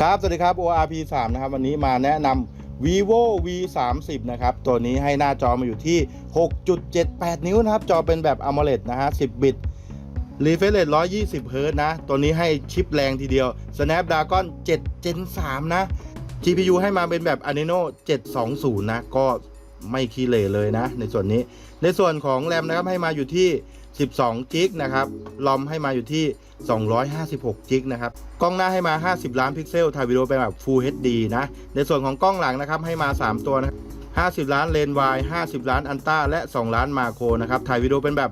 ครับ สวัสดีครับ ORP 3นะครับ วันนี้มาแนะนำ vivo v 3 0นะครับ ตัวนี้ให้หน้าจอมาอยู่ที่ 6.78 นิ้วนะครับ จอเป็นแบบ AMOLED นะฮะ 10 บิต refresh rate 120 Hz นะ ตัวนี้ให้ชิปแรงทีเดียว Snapdragon 7 Gen 3 นะ GPU ให้มาเป็นแบบ Adreno 720 นะ ก็ไม่ขี้เหร่เลยนะ ในส่วนนี้ ในส่วนของแรมนะครับ ให้มาอยู่ที่ 12กิกนะครับลอมให้มาอยู่ที่ 256กิกนะครับกล้องหน้าให้มา 50 ล้านพิกเซลถ่ายวิดีโอเป็นแบบ Full HD นะในส่วนของกล้องหลังนะครับให้มา 3 ตัวนะ50 ล้านเลนส์วาย50 ล้านอันต้าและ 2 ล้านมาโครนะครับถ่ายวิดีโอเป็นแบบ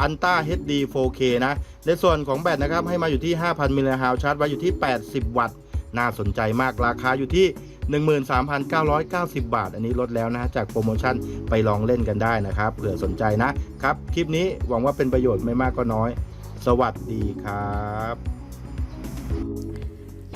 อันต้า HD 4K นะในส่วนของแบตนะครับให้มาอยู่ที่ 5,000มิลลิแอมป์ชาร์จไว้อยู่ที่ 80 วัตต์น่าสนใจมากราคาอยู่ที่ 13,990 บาท อันนี้ลดแล้วนะ จากโปรโมชั่นไปลองเล่นกันได้นะครับ เผื่อสนใจนะครับ คลิปนี้หวังว่าเป็นประโยชน์ไม่มากก็น้อย สวัสดีครับ